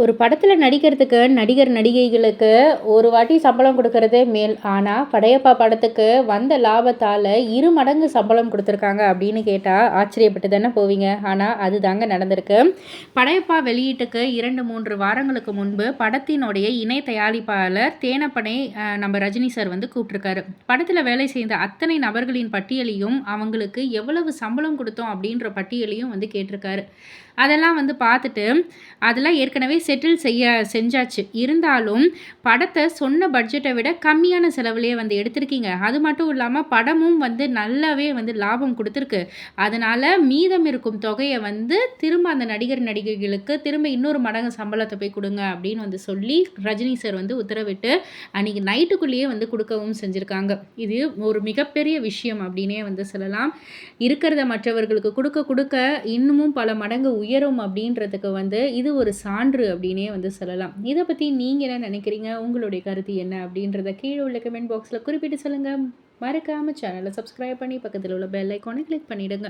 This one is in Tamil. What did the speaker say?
ஒரு படத்தில் நடிக்கிறதுக்கு நடிகர் நடிகைகளுக்கு ஒரு வாட்டி சம்பளம் கொடுக்கறதே மேல். ஆனால் படையப்பா படத்துக்கு வந்த லாபத்தால் இரு மடங்கு சம்பளம் கொடுத்துருக்காங்க அப்படின்னு கேட்டால் ஆச்சரியப்பட்டு தானே போவீங்க. ஆனால் அது தாங்க நடந்திருக்கு. படையப்பா வெளியீட்டுக்கு இரண்டு மூன்று வாரங்களுக்கு முன்பு படத்தினுடைய இணை தயாரிப்பாளர் தேனப்பனை நம்ம ரஜினி சார் வந்து கூப்பிட்ருக்காரு படத்தில் வேலை செய்த அத்தனை நபர்களின் பட்டியலையும் அவங்களுக்கு எவ்வளவு சம்பளம் கொடுத்தோம் அப்படின்ற பட்டியலையும் வந்து கேட்டிருக்காரு. அதெல்லாம் வந்து பார்த்துட்டு அதெல்லாம் ஏற்கனவே செட்டில் செய்ய செஞ்சாச்சு. இருந்தாலும் படத்தை சொன்ன பட்ஜெட்டை விட கம்மியான செலவுலேயே வந்து எடுத்திருக்கீங்க. அது மட்டும் இல்லாமல் படமும் வந்து நல்லாவே வந்து லாபம் கொடுத்துருக்கு. அதனால் மீதம் இருக்கும் தொகையை வந்து திரும்ப அந்த நடிகர் நடிகைகளுக்கு திரும்ப இன்னொரு மடங்கு சம்பளத்தை போய் கொடுங்க அப்படின்னு வந்து சொல்லி ரஜினி சார் வந்து உத்தரவிட்டு அன்றைக்கி நைட்டுக்குள்ளேயே வந்து கொடுக்கவும் செஞ்சுருக்காங்க. இது ஒரு மிகப்பெரிய விஷயம் அப்படின்னே வந்து சொல்லலாம். இருக்கிறத மற்றவர்களுக்கு கொடுக்க கொடுக்க இன்னமும் பல மடங்கு உயரும் அப்படின்றதுக்கு வந்து இது ஒரு சான்று அப்படின்னே வந்து சொல்லலாம். இதை பற்றி நீங்கள் என்ன நினைக்கிறீங்க? உங்களுடைய கருத்து என்ன அப்படின்றத கீழே உள்ள கமெண்ட் பாக்ஸில் குறிப்பிட்டு சொல்லுங்கள் மறக்காமல் சேனலை சப்ஸ்கிரைப் பண்ணி பக்கத்தில் உள்ள பெல் ஐக்கானை கிளிக் பண்ணிவிடுங்க